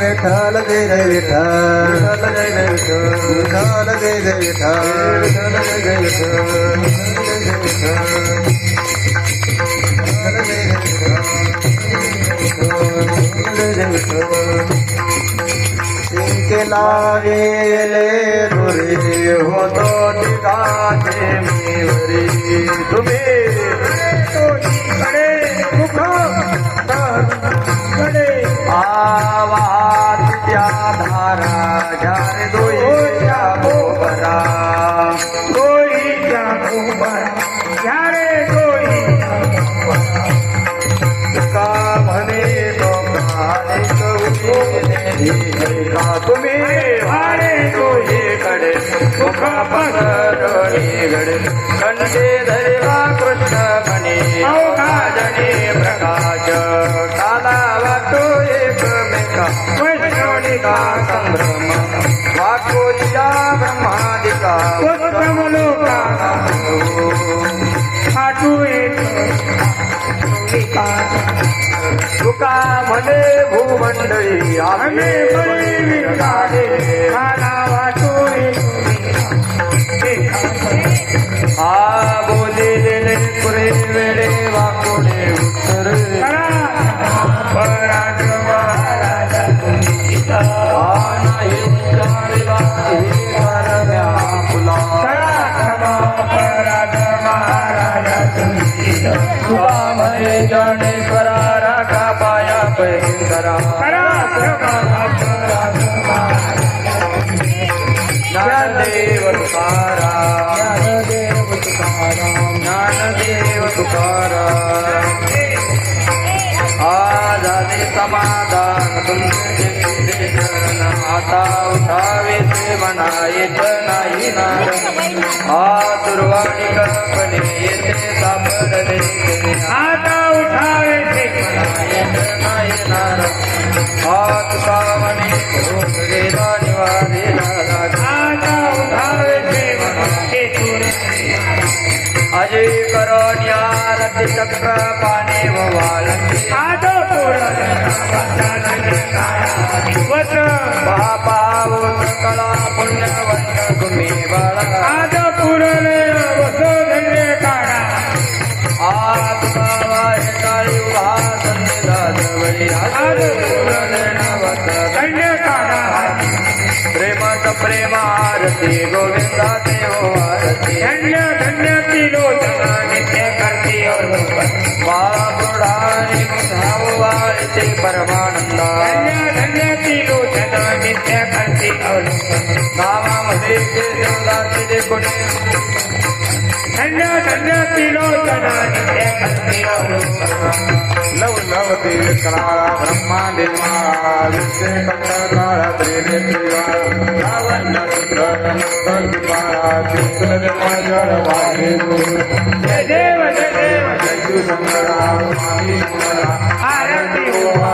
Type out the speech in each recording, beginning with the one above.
विठ्ठल जय जय विठ्ठल जय जय विठ्ठल जय जय विठ्ठल जय जय विठ्ठल जय जय विठ्ठल लावेले तुरे होतो ठिकाणे मेवरी तुम्ही कडे मुखकडे आवाज गोळीच्या का तो कडे घडे कंडे कृष्ण म्हणे प्रकाश काला वाटो एकमेका वैष्णवनिका संभ्रम वाकोच्या ब्रह्मादिका उत्तम लोका तुका म्हणे भूमंडळी आम्ही बळी विकाले पुरे वेळे वाकोडे उत्तर पराक्रम तुका म्हणे जणेश्वरा राखा पाया पैंगरा ज्ञानदेव तुकारा ज्ञानदेव तुकारा ज्ञानदेव समाधान आजादी समाज आता उठावे ते म्हणा येत नाही ना आ दुर्वाणी कल्पने येते सापडले आता उठावे ते येत नाही नार आ तुका म्हणे भोग गेला निवारेला आता उठावे ते हे अजय करोनिया रथ चक्र पाने व वालंकी आदो वच पापाव कला पुण्यवंत तुम्ही आद पुरले वसो धन्य काढा आज बाबाय काळी संदेला जवळी आज धन्य काढा प्रेमात प्रेमारती गोविंदा देव आरती धन्य धन्य करती 把 परमानंदा धन्य धन्य तिलोचना नित्य करती अवलोकन नामामध्ये देवदासी कोणी धन्य धन्य करती अवलोकन लव लवती कळा ब्रह्मांडे माळा विष्णु कंठकाळा त्रिनेत्री लावण्य सुंदर माळा कृष्ण जन्माजळ वाहे जय देव जय देव। जयू आरती हो हो देव देव शंकरा देव। देवा देव देव स्वामी शंकरा ओ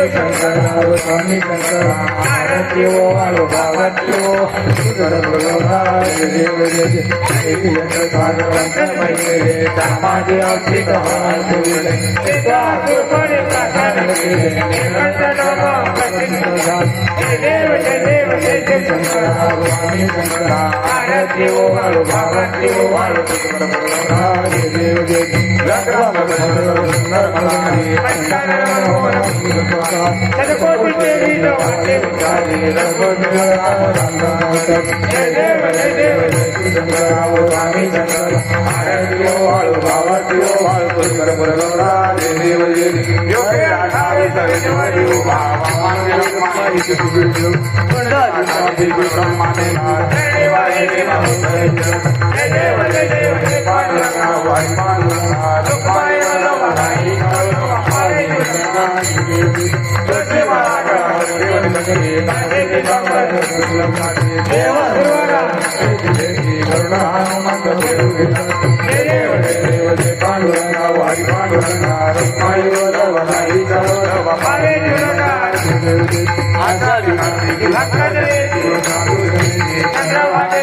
आलो सुंदर प्रलोभा देव जय सुंदर कलानी सदकोटी देवी जवळ जय देव जय देव जय देव जय देव जय पांडुरंगा वारी पांडुरंगा हरे जुनकार आचारी कार्तिकी भक्त रे चंद्रवाटे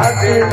Hare